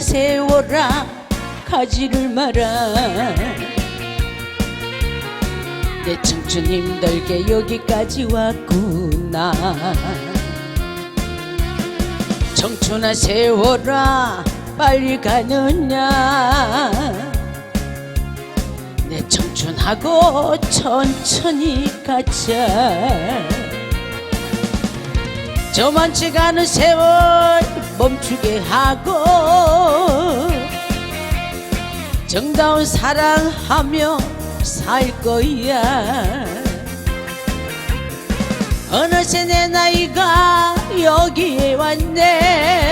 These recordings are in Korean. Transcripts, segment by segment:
세워라. 가지를 마라. 내 청춘 힘들게 여기까지 왔구나. 청춘아 세워라. 빨리 가느냐. 내 청춘하고 천천히 가자 저만치 가는 세월 멈추게 하고 정다운 사랑하며 살 거야. 어느새 내 나이가 여기에 왔네.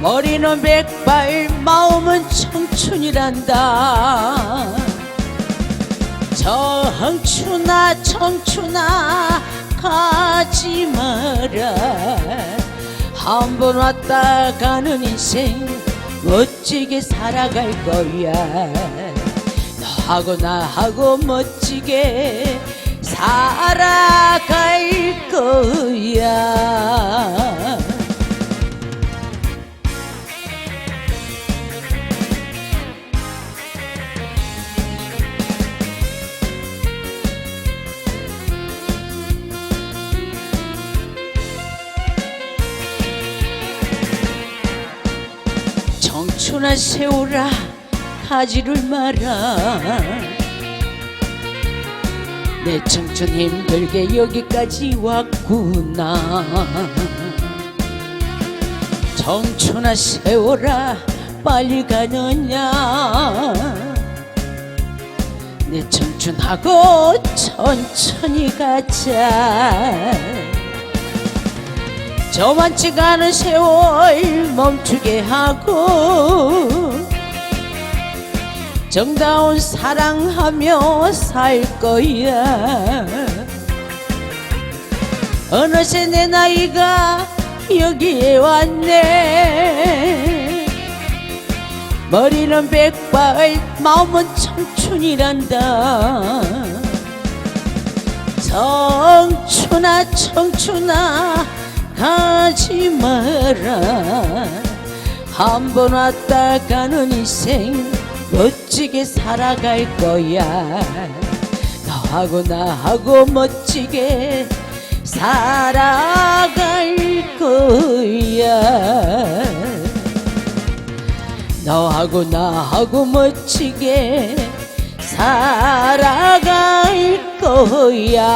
머리는 백발 마음은 청춘이란다. 청춘아 청춘아 가지 마라. 한 번 왔다 가는 인생 멋지게 살아갈 거야. 너하고 나하고 멋지게 살아 청춘아 세우라. 가지를 마라. 내 청춘 힘들게 여기까지 왔구나. 청춘아 세워라. 빨리 가느냐. 내 청춘하고 천천히 가자. 저만치 가는 세월 멈추게 하고 정다운 사랑하며 살 거야. 어느새 내 나이가 여기에 왔네. 머리는 백발 마음은 청춘이란다. 청춘아 청춘아 가지 마라. 한 번 왔다 가는 인생 멋지게 살아갈 거야. 너하고 나하고 멋지게 살아갈 거야. 너하고 나하고 멋지게 살아갈 거야